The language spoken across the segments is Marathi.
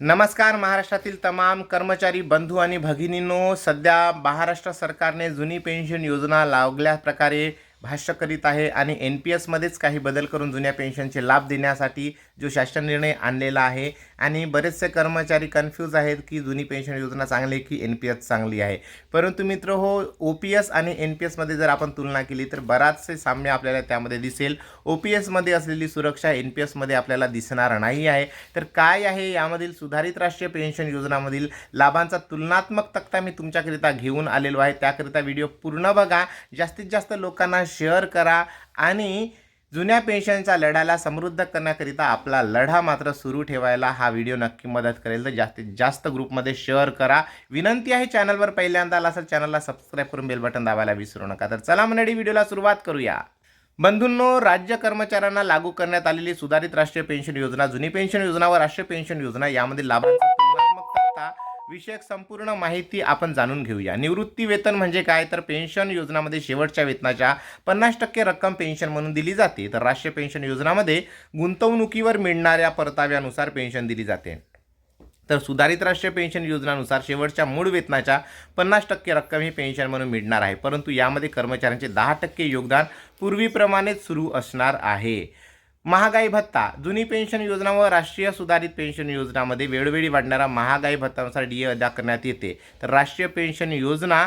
नमस्कार महाराष्ट्रातील तमाम कर्मचारी बंधू आणि भगिनींनो. सध्या महाराष्ट्र सरकारने जुनी पेन्शन योजना लावल्या प्रकारे भाष्य करीत आहे आणि एन पी एसमध्येच काही बदल करून जुन्या पेन्शनचे लाभ देण्यासाठी जो शासन निर्णय आणलेला आहे आणि बरेचसे कर्मचारी कन्फ्यूज आहेत की जुनी पेन्शन योजना चांगली आहे की एन पी एस चांगली आहे. परंतु मित्र हो ओ पी एस आणि एन पी एसमध्ये जर आपण तुलना केली तर बराचसे साम्य आपल्याला त्यामध्ये दिसेल. ओ पी एसमध्ये असलेली सुरक्षा एन पी एसमध्ये आपल्याला दिसणार नाही आहे. तर काय आहे यामधील सुधारित राष्ट्रीय पेन्शन योजनामधील लाभांचा तुलनात्मक तक्ता मी तुमच्याकरिता घेऊन आलेलो आहे. त्याकरिता व्हिडिओ पूर्ण बघा. जास्तीत जास्त लोकांना शेअर करा आणि जुन्या पेन्शनच्या लढ्याला समृद्ध करण्याकरिता आपला लढा मात्र सुरू ठेवायला हा व्हिडिओ नक्की मदत करेल. तर जास्तीत जास्त ग्रुपमध्ये शेअर करा. विनंती आहे चॅनलवर पहिल्यांदा आला असेल चॅनलला सबस्क्राईब करून बेल बटन दाबायला विसरू नका. तर चला मंडळी व्हिडिओला सुरुवात करूया. बंधूंनो राज्य कर्मचाऱ्यांना लागू करण्यात आलेली सुधारित राष्ट्रीय पेन्शन योजना जुनी पेन्शन योजना व राष्ट्रीय पेन्शन योजना यामध्ये लाभांचा विषयक संपूर्ण माहिती आपण जाणून घेऊया. निवृत्ती वेतन म्हणजे काय? तर पेन्शन योजनामध्ये शेवटच्या वेतनाच्या पन्नास टक्के रक्कम पेन्शन म्हणून दिली जाते. तर राष्ट्रीय पेन्शन योजनामध्ये गुंतवणुकीवर मिळणाऱ्या परताव्यानुसार पेन्शन दिली जाते. तर सुधारित राष्ट्रीय पेन्शन योजनानुसार शेवटच्या मूळ वेतनाच्या पन्नास टक्के रक्कम ही पेन्शन म्हणून मिळणार आहे. परंतु यामध्ये कर्मचाऱ्यांचे दहा टक्के योगदान पूर्वीप्रमाणेच सुरू असणार आहे. महागाई भत्ता. जुनी पेन्शन योजना व राष्ट्रीय सुधारित पेन्शन योजनामध्ये वेळोवेळी वाढणारा महागाई भत्तानुसार डी ए अदा करण्यात येते. तर राष्ट्रीय पेन्शन योजना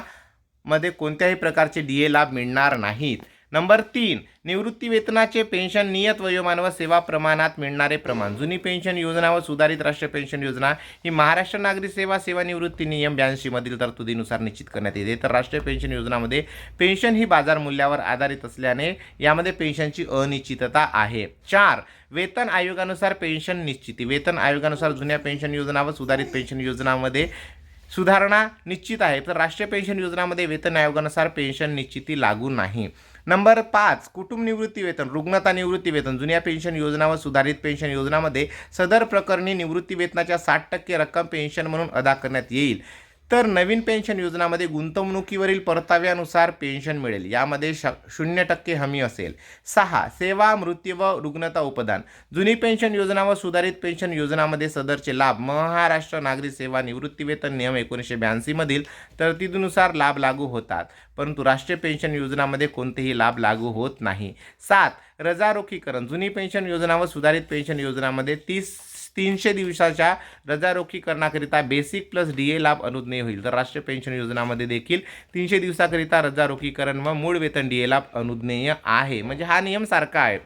मध्ये कोणत्याही प्रकारचे डी ए लाभ मिळणार नाहीत. नंबर तीन निवृत्ती वेतनाचे पेन्शन नियत वयोमान व सेवा प्रमाणात मिळणारे प्रमाण. जुनी पेन्शन योजना व सुधारित राष्ट्रीय पेन्शन योजना ही महाराष्ट्र नागरी सेवा सेवानिवृत्ती नियम ब्याऐंशीमधील तरतुदीनुसार निश्चित करण्यात येते. तर राष्ट्रीय पेन्शन योजनामध्ये पेन्शन ही बाजार मूल्यावर आधारित असल्याने यामध्ये पेन्शनची अनिश्चितता आहे. चार वेतन आयोगानुसार पेन्शन निश्चिती. वेतन आयोगानुसार जुन्या पेन्शन योजना व सुधारित पेन्शन योजनामध्ये सुधारणा निश्चित आहे. तर राष्ट्रीय पेन्शन योजनामध्ये वेतन आयोगानुसार पेन्शन निश्चिती लागू नाही. नंबर पाच कुटुंब निवृत्ती वेतन रुग्णता निवृत्ती वेतन. जुन्या पेन्शन योजना व सुधारित पेन्शन योजनामध्ये सदर प्रकरणी निवृत्ती वेतनाच्या साठ टक्के रक्कम पेन्शन म्हणून अदा करण्यात येईल. तर नवीन पेन्शन योजनामध्ये गुंतवणुकीवरील परताव्यानुसार पेन्शन मिळेल. यामध्ये श शून्य टक्के हमी असेल. सहा सेवा मृत्यू व रुग्णता उपदान. जुनी पेन्शन योजना व सुधारित पेन्शन योजनामध्ये सदरचे लाभ. महाराष्ट्र नागरी सेवा निवृत्तीवेतन नियम एकोणीसशे ब्याऐंशीमधील तरतुदीनुसार लाभ लागू होतात. परंतु राष्ट्रीय पेन्शन योजनामध्ये कोणतेही लाभ लागू होत नाही. सात रजारोखीकरण. जुनी पेन्शन योजना व सुधारित पेन्शन योजनामध्ये तीस तीनशे दिवसाच्या रजारोखीकरणाकरिता बेसिक प्लस डी ए लाभ अनुज्ञेय होईल. तर राष्ट्रीय पेन्शन योजनामध्ये देखील तीनशे दिवसाकरिता रजारोखीकरण व मूळ वेतन डी ए लाभ अनुज्ञेय आहे. म्हणजे हा नियम सारखा आहे.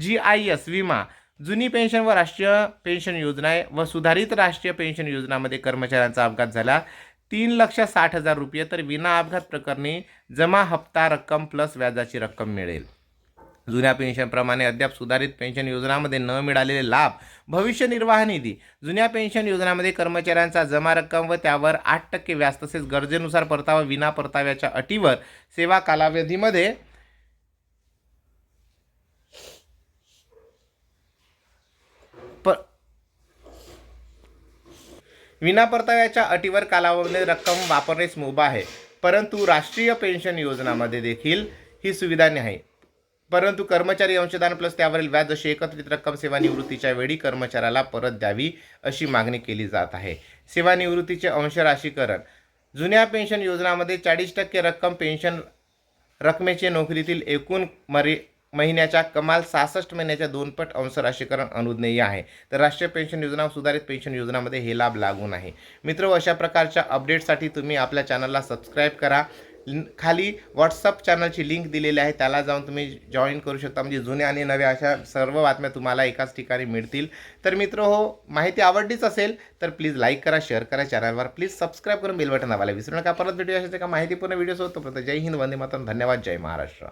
जी आय एस विमा जुनी पेन्शन व राष्ट्रीय पेन्शन योजना आहे व सुधारित राष्ट्रीय पेन्शन योजनामध्ये कर्मचाऱ्यांचा अपघात झाला. तीन लक्ष साठ हजार रुपये. तर विना अपघात प्रकरणी जमा हप्ता रक्कम प्लस व्याजाची रक्कम मिळेल. जुन्या पेन्शनप्रमाणे अद्याप सुधारित पेन्शन योजनामध्ये न मिळालेले लाभ भविष्य निर्वाह निधी जुन्या पेन्शन योजनामध्ये कर्मचाऱ्यांचा जमा रक्कम व त्यावर आठ टक्के व्याज तसेच गरजेनुसार परतावा विना परताव्याच्या अटीवर सेवा कालावधीमध्ये प विना परताव्याच्या अटीवर कालावधी रक्कम वापरण्यास मुभा आहे परंतु राष्ट्रीय पेन्शन योजनामध्ये देखील ही सुविधा नाही. परंतु कर्मचारी अंशदान प्लस त्यावरील व्याज अशी एकत्रित रक्कम सेवानिवृत्तीच्या वेळी कर्मचाऱ्याला परत द्यावी अशी मागणी केली जात आहे. सेवानिवृत्तीचे अंशराशीकरण जुन्या पेन्शन योजनामध्ये चाळीस टक्के रक्कम पेन्शन रकमेचे नोकरीतील एकूण मरे महिन्याच्या कमाल सहासष्ट महिन्याच्या दोनपट अंशराशीकरण अनुज्ञेय आहे. तर राष्ट्रीय पेन्शन योजना सुधारित पेन्शन योजनामध्ये हे लाभ लागू नाही मित्र अशा प्रकारच्या अपडेटसाठी तुम्ही आपल्या चॅनलला सबस्क्राईब करा. खाली व्हॉट्सअप चॅनलची लिंक दिलेली आहे. त्याला जाऊन तुम्ही जॉईन करू शकता. म्हणजे जुन्या आणि नव्या अशा सर्व बातम्या तुम्हाला एकाच ठिकाणी मिळतील. तर मित्र हो माहिती आवडलीच असेल तर प्लीज लाईक करा शेअर करा चॅनलवर प्लीज सबस्क्राईब करून बेल बटन दाबायला विसरू नका. परत व्हिडिओ अशाच एका माहितीपूर्ण व्हिडिओ होतो जय हिंद वंदे मातरम. धन्यवाद. जय महाराष्ट्र.